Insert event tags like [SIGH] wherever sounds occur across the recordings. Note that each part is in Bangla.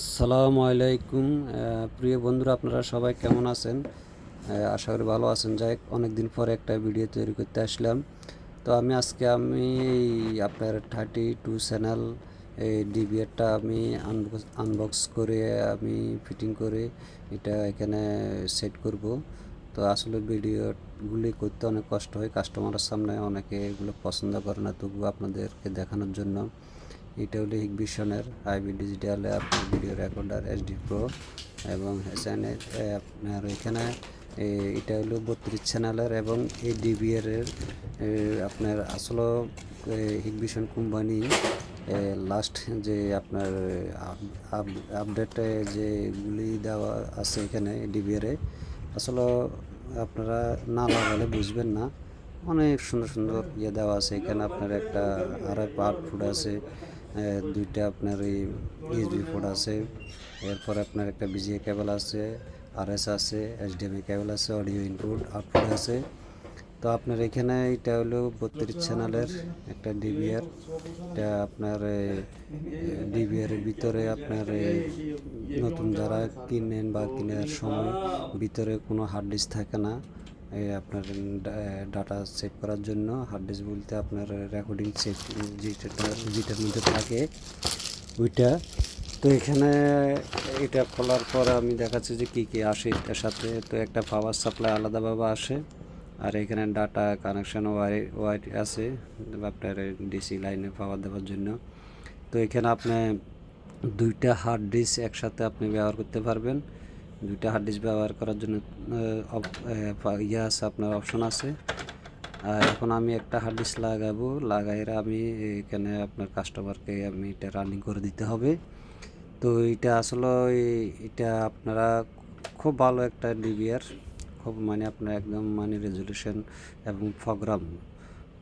সালামু আলাইকুম প্রিয় বন্ধুরা, আপনারা সবাই কেমন আছেন? আশা করি ভালো আছেন। যাই অনেক দিন পরে একটা ভিডিও তৈরি করতে আসলাম। তো আমি আজকে আমি আপনার থার্টি টু চ্যানেল, এই ডিবিআরটা আমি আনবক্স করে আমি ফিটিং করে এটা এখানে সেট করব। তো আসলে ভিডিওগুলি করতে অনেক কষ্ট হয়। কাস্টমারের সামনে অনেকে এগুলো পছন্দ করে না, তবুও আপনাদেরকে দেখানোর জন্য। এটা হলো হিগভিশনের আইবি ডিজিটালে আপনার ভিডিও রেকর্ডার এইচডি প্রো এবং এসএনের আপনার এখানে এটা হলো বত্রিশ চ্যানেলের এবং এই ডিবিআর এর আপনার আসলে হিগভিশন কোম্পানি লাস্ট যে আপনার আপডেটে যেগুলি দেওয়া আছে এখানে ডিবিআরে আসলে আপনারা না লাগালে বুঝবেন না। অনেক সুন্দর সুন্দর ইয়ে দেওয়া আছে। এখানে আপনার একটা আড়াই পার্ট ফুড আছে। দুইটা আপনার এই ইউএসবি পোর্ট আছে, এরপর আপনার একটা বিজিএ কেবল আছে আরএস আছে এইচডিএমআই কেবল আছে অডিও ইনপুট আউটপুট আছে। তো আপনার এখানে এটা হলো বত্রিশ চ্যানেলের একটা ডিবিআর এটা আপনার ডিবিআর এর ভিতরে আপনার নতুন যারা কিনেন বা কেনার সময় ভিতরে কোনো হার্ড ডিস্ক থাকে না। আপনার ডাটা সেভ করার জন্য হার্ড ডিস্ক বলতে আপনার রেকর্ডিং সেভ যেটা, যেটার মধ্যে থাকে, ওইটা। তো এখানে এটা খোলার পর আমি দেখাচ্ছি যে কী কী আসে এটার সাথে। তো একটা পাওয়ার সাপ্লাই আলাদাভাবে আসে, আর এখানে ডাটা কানেকশান ওয়াই ওয়াই আছে, আপনার ডিসি লাইনে পাওয়ার দেওয়ার জন্য। তো এখানে আপনি দুইটা হার্ড ডিস্ক একসাথে আপনি ব্যবহার করতে পারবেন। দুইটা হার্ড ডিস্ক ব্যবহার করার জন্য ইয়ে আছে, আপনার অপশন আছে। আর এখন আমি একটা হার্ড ডিস্ক লাগাবো লাগাইরা আমি এখানে আপনার কাস্টমারকে আমি এটা রানিং করে দিতে হবে। তো এটা আসলে এটা আপনারা খুব ভালো একটা ডিবিআর খুব মানে আপনার একদম মানে রেজলিউশন এবং প্রোগ্রাম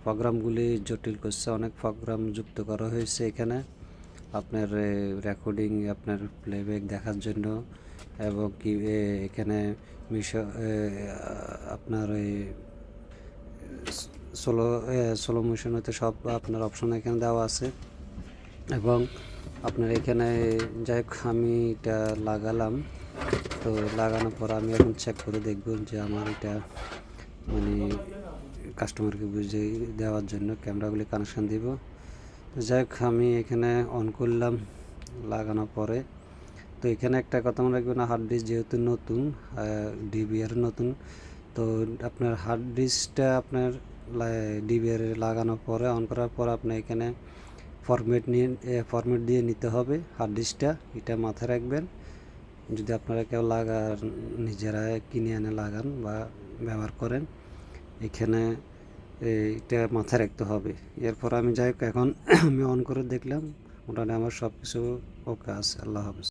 প্রোগ্রামগুলি জটিল করছে, অনেক প্রোগ্রাম যুক্ত করা হয়েছে এখানে। আপনার রেকর্ডিং আপনার প্লেব্যাক দেখার জন্য। এবং কি এখানে মিশ আপনার ওই সোলো সোলো মোশন হতে সব আপনার অপশন এখানে দেওয়া আছে। এবং আপনার এখানে যাই হোক, আমি এটা লাগালাম। তো লাগানোর পর আমি এখন চেক করে দেখব যে আমার এটা মানে কাস্টমারকে বুঝে দেওয়ার জন্য ক্যামেরাগুলি কানেকশান দিব। যাই হোক, আমি এখানে অন করলাম লাগানোর পরে। তো এখানে একটা কথা মনে রাখবেন হার্ড ডিস্ক যেহেতু নতুন ডিবিআর নতুন, তো আপনার হার্ড ডিস্কটা আপনার ডিবিআর লাগানোর পরে অন করার পর আপনি এখানে ফরম্যাট নিয়ে ফরম্যাট দিয়ে নিতে হবে হার্ড ডিস্কটা এটা মাথায় রাখবেন। যদি আপনারা কেউ লাগান নিজেরা কিনে এনে লাগান বা ব্যবহার করেন, এখানে এটা মাথায় রাখতে হবে। এরপর আমি যাই এখন [COUGHS] আমি অন করে দেখলাম, মোটামুটি আমার সব কিছু ওকে আছে, আল্লাহ হাফিজ।